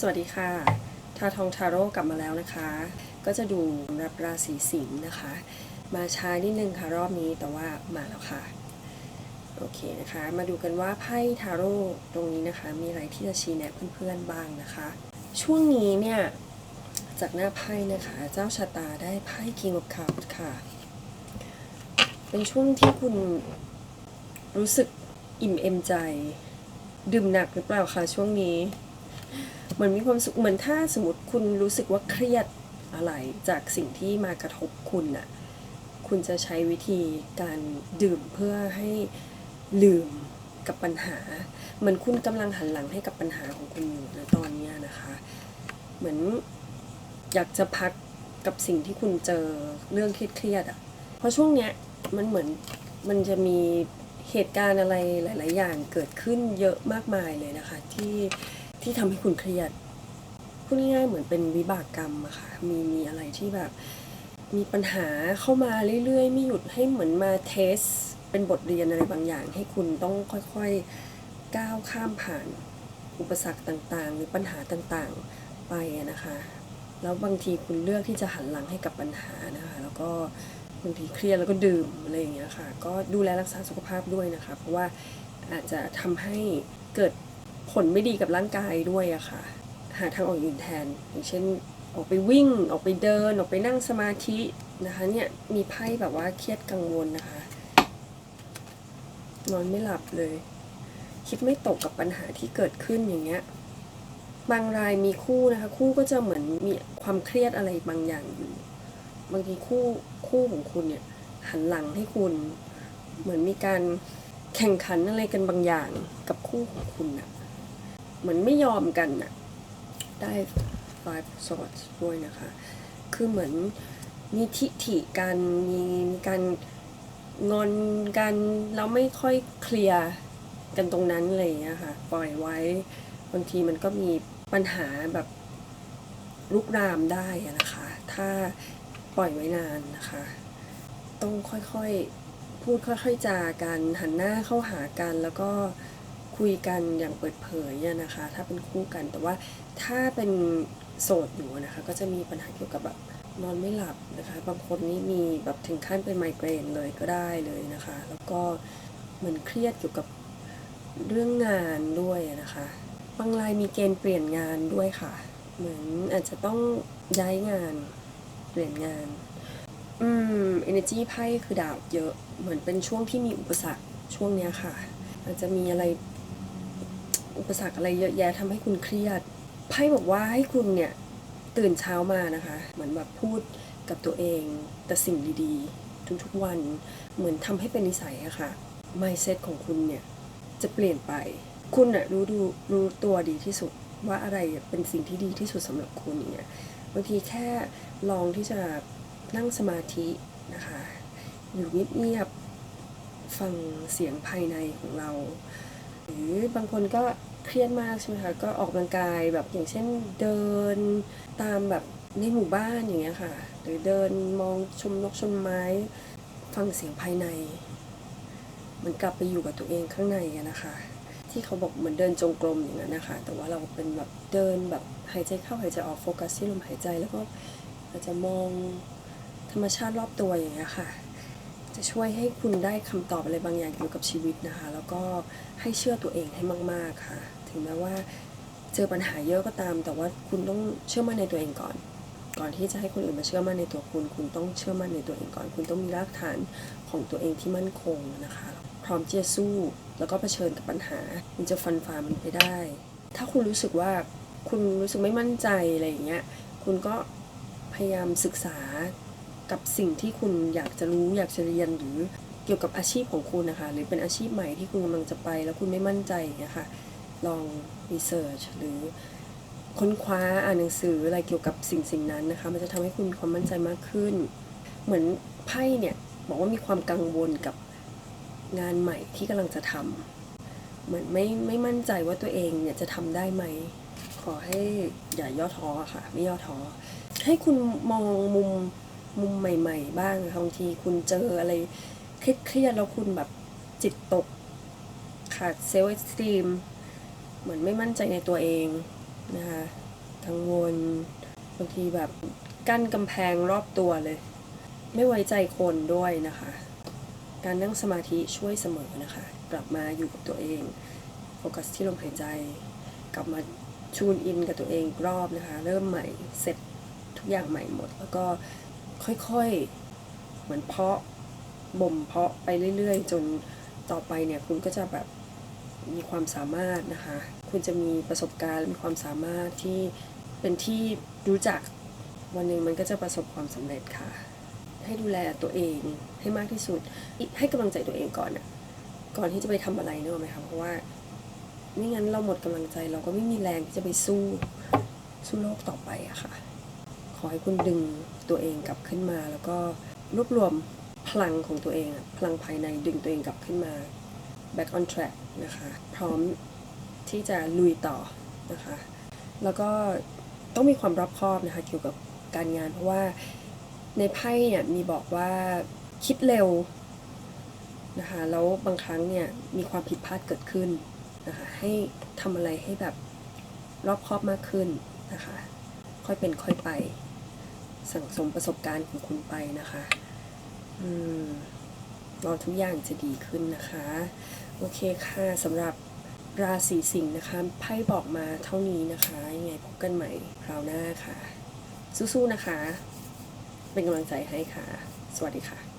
สวัสดีค่ะ ทาทองทาโร่กลับมาแล้วนะคะ ก็จะดูรับราศีสิงห์นะคะ มาช้านิดนึงค่ะรอบนี้แต่ว่ามาแล้วค่ะ โอเคนะคะ มาดูกันว่าไพ่ทาโร่ตรงนี้นะคะ มีอะไรที่จะชี้แนะเพื่อนๆบ้างนะคะ ช่วงนี้เนี่ยจากหน้าไพ่นะคะ เจ้าชะตาได้ไพ่ King of Cups ค่ะ เป็นช่วงที่คุณรู้สึกอิ่มเอมใจ ดื่มหนักหรือเปล่าคะช่วงนี้ เหมือนมีความสุขเหมือนถ้าสมมติคุณรู้สึกว่าเครียดอะไรจากสิ่งที่มากระทบคุณน่ะคุณจะใช้วิธีการดื่มเพื่อให้ลืมกับปัญหา เหมือนคุณกำลังหันหลังให้กับปัญหาของคุณอยู่ในตอนนี้นะคะ เหมือนอยากจะพักกับสิ่งที่คุณเจอเรื่องเครียดๆอะเพราะช่วงเนี้ยมันเหมือนมันจะมีเหตุการณ์อะไรหลาย ๆ อย่างเกิดขึ้นเยอะมากมายเลยนะคะ ที่ ที่ทำให้คุณเครียดพูดง่ายๆเหมือนเป็นวิบากกรรมอะค่ะมีมีอะไรที่แบบ มีปัญหาเข้ามาเรื่อยๆ ไม่หยุดให้เหมือนมาเทส เป็นบทเรียนอะไรบางอย่าง ให้คุณต้องค่อยๆก้าวข้ามผ่านอุปสรรคต่างๆ หรือปัญหาต่างๆไปนะคะ แล้วบางทีคุณเลือกที่จะหันหลังให้กับปัญหานะคะ แล้วก็บางทีเครียดแล้วก็ดื่มอะไรอย่างเงี้ยค่ะ ก็ดูแลรักษาสุขภาพด้วยนะคะ เพราะว่าอาจจะทำให้เกิด ผลไม่ดีกับร่างกายด้วยอะค่ะ หาทางออกอื่นแทน อย่างเช่นออกไปวิ่งออกไปเดินออกไปนั่งสมาธินะคะเนี่ยมีไพ่แบบว่าเครียดกังวลนะคะ นอนไม่หลับเลย คิดไม่ตกกับปัญหาที่เกิดขึ้นอย่างเงี้ยบางรายมีคู่นะคะ คู่ก็จะเหมือนมีความเครียดอะไรบางอย่างอยู่ บางทีคู่คู่ของคุณเนี่ยหันหลังให้คุณ เหมือนมีการแข่งขันอะไรกันบางอย่างกับคู่ของคุณนะ เหมือนไม่ยอมกันน่ะได้ five swords ด้วยนะคะ คือเหมือนมีทิฐิกันมีการงอนกันแล้วไม่ค่อยเคลียร์กันตรงนั้นอะไรอย่างเงี้ยค่ะ ปล่อยไว้บางทีมันก็มีปัญหาแบบลุกรามได้นะคะ ถ้าปล่อยไว้นานนะคะ ต้องค่อยๆ พูดค่อยๆจากันหันหน้าเข้าหากันแล้วก็ คุยกันอย่างเปิดเผยนะคะ ถ้าเป็นคู่กัน แต่ว่าถ้าเป็นโสดอยู่นะคะ ก็จะมีปัญหาเกี่ยวกับแบบนอนไม่หลับนะคะ บางคนนี่มีแบบถึงขั้นเป็นไมเกรนเลยก็ได้เลยนะคะ แล้วก็เหมือนเครียดเกี่ยวกับเรื่องงานด้วยนะคะ บางรายมีเกณฑ์เปลี่ยนงานด้วยค่ะ เหมือนอาจจะต้องย้ายงานเปลี่ยนงาน อืม energy ไพ่คือดาบเยอะ เหมือนเป็นช่วงที่มีอุปสรรคช่วงเนี้ยค่ะ อาจจะมีอะไร อุปสรรคอะไรเยอะแยะทำให้คุณเครียดไพ่บอกว่าให้คุณเนี่ยตื่นเช้ามานะคะ เหมือนแบบพูดกับตัวเอง แต่สิ่งดีๆ ทุกๆวันเหมือนทำให้เป็นนิสัยอะค่ะ mindset ของคุณเนี่ยจะเปลี่ยนไป คุณอะรู้ดูรู้ตัวดีที่สุดว่าอะไรเป็นสิ่งที่ดีที่สุดสำหรับคุณเงี้ยบางทีแค่ลองที่จะนั่งสมาธินะคะ อยู่เงียบๆฟังเสียงภายในของเรา อบางคนก็เครียดมากใช่ไหมคะก็ออกกำลังกายแบบอย่างเช่นเดินตามแบบในหมู่บ้านอย่างเงี้ยค่ะ หรือเดินมองชมนกชมไม้ ฟังเสียงภายใน มันกลับไปอยู่กับตัวเองข้างในนะคะ ที่เขาบอกเหมือนเดินจงกรมอย่างนั้นนะคะ แต่ว่าเราเป็นแบบเดินแบบหายใจเข้าหายใจออกโฟกัสที่ลมหายใจแล้วก็อาจจะมองธรรมชาติรอบตัวอย่างเงี้ยค่ะ จะช่วยให้คุณได้คำตอบอะไรบางอย่างเกี่ยวกับชีวิตนะคะ แล้วก็ให้เชื่อตัวเองให้มาก ๆค่ะ ถึงแม้ว่าเจอปัญหาเยอะก็ตาม แต่ว่าคุณต้องเชื่อมั่นในตัวเองก่อน ก่อนที่จะให้คนอื่นมาเชื่อมั่นในตัวคุณ คุณต้องเชื่อมั่นในตัวเองก่อน คุณต้องมีรากฐานของตัวเองที่มั่นคงนะคะ พร้อมที่จะสู้ แล้วก็เผชิญกับปัญหา คุณจะฟันฝ่ามันไปได้ ถ้าคุณรู้สึกว่าคุณรู้สึกไม่มั่นใจอะไรอย่างเงี้ย คุณก็พยายามศึกษา กับสิ่งที่คุณอยากจะรู้อยากจะเรียนหรือเกี่ยวกับอาชีพของคุณนะคะ หรือเป็นอาชีพใหม่ที่คุณกำลังจะไป แล้วคุณไม่มั่นใจอย่างเงี้ยค่ะลองรีเสิร์ชหรือค้นคว้าอ่านหนังสืออะไรเกี่ยวกับสิ่งสิ่งนั้นนะคะ มันจะทำให้คุณมีความมั่นใจมากขึ้น เหมือนไพ่เนี่ยบอกว่ามีความกังวลกับงานใหม่ที่กำลังจะทำเหมือนไม่ไม่มั่นใจว่าตัวเองเนี่ยจะทำได้ไหม ขอให้อย่าย่อท้อค่ะ ไม่ย่อท้อให้คุณมองมุม มุมใหม่ ๆ บ้างบางทีคุณเจออะไรเครียดๆแล้วคุณแบบจิตตก ขาดเซลล์เอสตีมเหมือนไม่มั่นใจในตัวเองนะคะกังวลบางทีแบบกั้นกำแพงรอบตัวเลย ไม่ไว้ใจคนด้วยนะคะ การนั่งสมาธิช่วยเสมอนะคะ กลับมาอยู่กับตัวเองโฟกัสที่ลมหายใจ กลับมาชูนอินกับตัวเองอีกรอบนะคะ เริ่มใหม่เสร็จทุกอย่างใหม่หมด แล้วก็ ค่อยๆ เหมือนเพาะบ่มเพาะไปเรื่อยๆ จนต่อไปเนี่ยคุณก็จะแบบมีความสามารถนะคะ คุณจะมีประสบการณ์มีความสามารถที่เป็นที่รู้จักวันหนึ่งมันก็จะประสบความสำเร็จค่ะ ให้ดูแลตัวเองให้มากที่สุด ให้กำลังใจตัวเองก่อนอะก่อนที่จะไปทำอะไรเนกอะไหมคะเพราะว่าไม่งั้นเราหมดกำลังใจเราก็ไม่มีแรงที่จะไปสู้สู้โลกต่อไปอะค่ะ ขอให้คุณดึงตัวเองกลับขึ้นมา แล้วก็รวบรวมพลังของตัวเองพลังภายในดึงตัวเองกลับขึ้นมา back on track นะคะ พร้อมที่จะลุยต่อนะคะ แล้วก็ต้องมีความรอบคอบนะคะเกี่ยวกับการงาน เพราะว่าในไพ่เนี่ยมีบอกว่าคิดเร็วนะคะแล้วบางครั้งเนี่ยมีความผิดพลาดเกิดขึ้นนะคะให้ทำอะไรให้แบบรอบคอบมากขึ้นนะคะ ค่อยเป็นค่อยไป สั่งสมประสบการณ์ของคุณไปนะคะอืมรอทุกอย่างจะดีขึ้นนะคะ โอเคค่ะสำหรับราศีสิงห์นะคะไพ่บอกมาเท่านี้นะคะยังไงพบกันใหม่คราวหน้าค่ะ สู้ๆนะคะ เป็นกำลังใจให้ค่ะ สวัสดีค่ะ